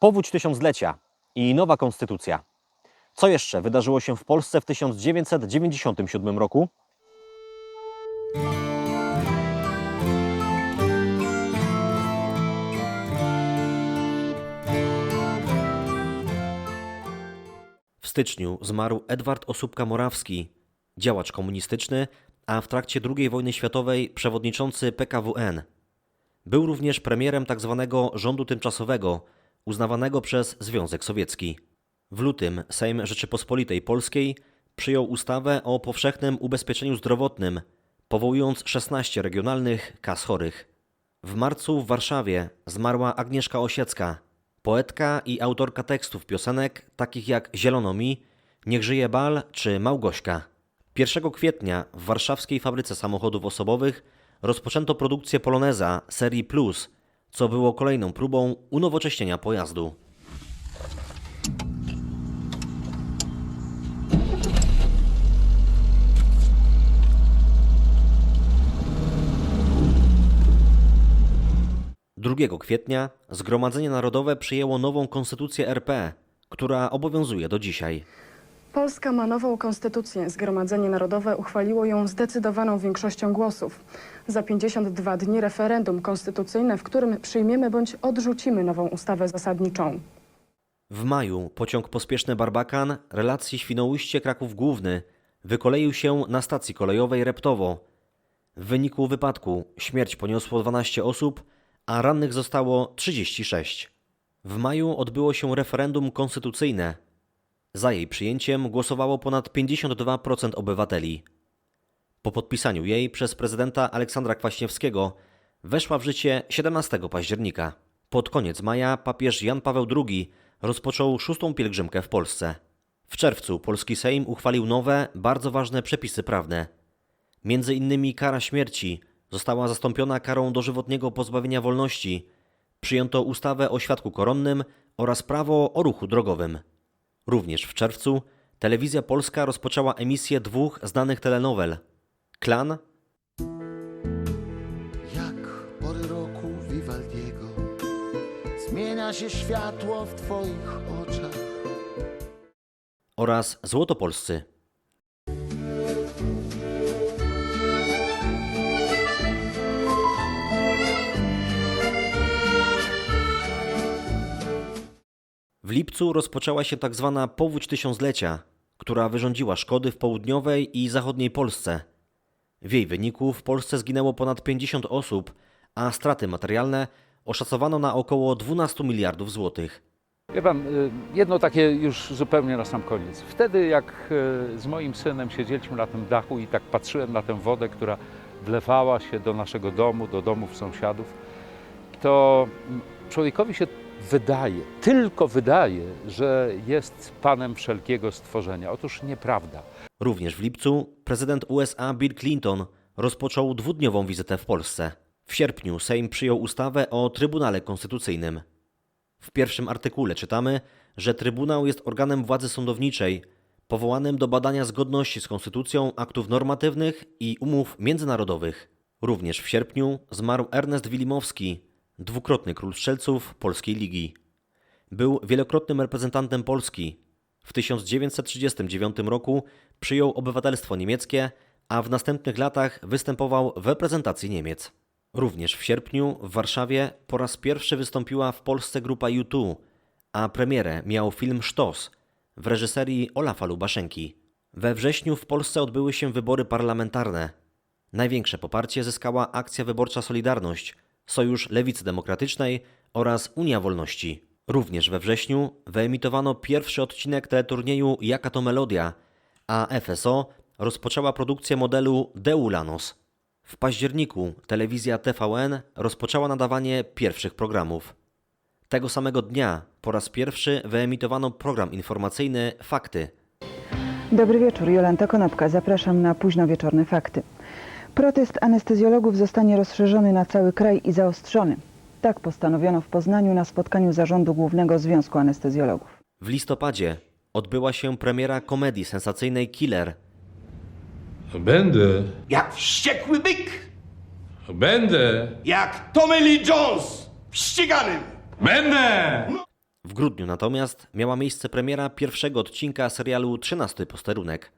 Powódź tysiąclecia i nowa konstytucja. Co jeszcze wydarzyło się w Polsce w 1997 roku? W styczniu zmarł Edward Osóbka-Morawski, działacz komunistyczny, a w trakcie II wojny światowej przewodniczący PKWN. Był również premierem tzw. rządu tymczasowego, uznawanego przez Związek Sowiecki. W lutym Sejm Rzeczypospolitej Polskiej przyjął ustawę o powszechnym ubezpieczeniu zdrowotnym, powołując 16 regionalnych kas chorych. W marcu w Warszawie zmarła Agnieszka Osiecka, poetka i autorka tekstów piosenek takich jak Zielono mi, Niech żyje bal czy Małgośka. 1 kwietnia w warszawskiej fabryce samochodów osobowych rozpoczęto produkcję Poloneza serii Plus, co było kolejną próbą unowocześnienia pojazdu. Drugiego kwietnia Zgromadzenie Narodowe przyjęło nową konstytucję RP, która obowiązuje do dzisiaj. Polska ma nową konstytucję. Zgromadzenie Narodowe uchwaliło ją zdecydowaną większością głosów. Za 52 dni referendum konstytucyjne, w którym przyjmiemy bądź odrzucimy nową ustawę zasadniczą. W maju pociąg pospieszny Barbakan relacji Świnoujście Kraków Główny wykoleił się na stacji kolejowej Reptowo. W wyniku wypadku śmierć poniosło 12 osób, a rannych zostało 36. W maju odbyło się referendum konstytucyjne. Za jej przyjęciem głosowało ponad 52% obywateli. Po podpisaniu jej przez prezydenta Aleksandra Kwaśniewskiego weszła w życie 17 października. Pod koniec maja papież Jan Paweł II rozpoczął szóstą pielgrzymkę w Polsce. W czerwcu polski Sejm uchwalił nowe, bardzo ważne przepisy prawne. Między innymi kara śmierci została zastąpiona karą dożywotniego pozbawienia wolności. Przyjęto ustawę o świadku koronnym oraz prawo o ruchu drogowym. Również w czerwcu telewizja polska rozpoczęła emisję dwóch znanych telenowel: Klan? Jak pory roku Vivaldiego Zmienia się światło w twoich oczach. Oraz Złotopolscy. W lipcu rozpoczęła się tak zwana powódź tysiąclecia, która wyrządziła szkody w południowej i zachodniej Polsce. W jej wyniku w Polsce zginęło ponad 50 osób, a straty materialne oszacowano na około 12 miliardów złotych. Wie pan, y, jedno takie już zupełnie na sam koniec. Wtedy jak y, z moim synem siedzieliśmy na tym dachu i tak patrzyłem na tę wodę, która wlewała się do naszego domu, do domów sąsiadów, to mm, człowiekowi się wydaje, tylko wydaje, że jest panem wszelkiego stworzenia. Otóż nieprawda. Również w lipcu prezydent USA Bill Clinton rozpoczął dwudniową wizytę w Polsce. W sierpniu Sejm przyjął ustawę o Trybunale Konstytucyjnym. W pierwszym artykule czytamy, że Trybunał jest organem władzy sądowniczej, powołanym do badania zgodności z konstytucją aktów normatywnych i umów międzynarodowych. Również w sierpniu zmarł Ernest Wilimowski, dwukrotny król strzelców Polskiej Ligi. Był wielokrotnym reprezentantem Polski. W 1939 roku przyjął obywatelstwo niemieckie, a w następnych latach występował w reprezentacji Niemiec. Również w sierpniu w Warszawie po raz pierwszy wystąpiła w Polsce grupa U2, a premierę miał film Sztos w reżyserii Olafa Lubaszenki. We wrześniu w Polsce odbyły się wybory parlamentarne. Największe poparcie zyskała akcja wyborcza Solidarność, Sojusz Lewicy Demokratycznej oraz Unia Wolności. Również we wrześniu wyemitowano pierwszy odcinek teleturnieju Jaka to Melodia, a FSO rozpoczęła produkcję modelu Deulanos. W październiku telewizja TVN rozpoczęła nadawanie pierwszych programów. Tego samego dnia po raz pierwszy wyemitowano program informacyjny Fakty. Dobry wieczór, Jolanta Konopka. Zapraszam na późnowieczorne fakty. Protest anestezjologów zostanie rozszerzony na cały kraj i zaostrzony. Tak postanowiono w Poznaniu na spotkaniu Zarządu Głównego Związku Anestezjologów. W listopadzie odbyła się premiera komedii sensacyjnej Killer. Będę, Jak wściekły byk, będę, jak Tommy Lee Jones w ściganym. będę! W grudniu natomiast miała miejsce premiera pierwszego odcinka serialu 13 posterunek.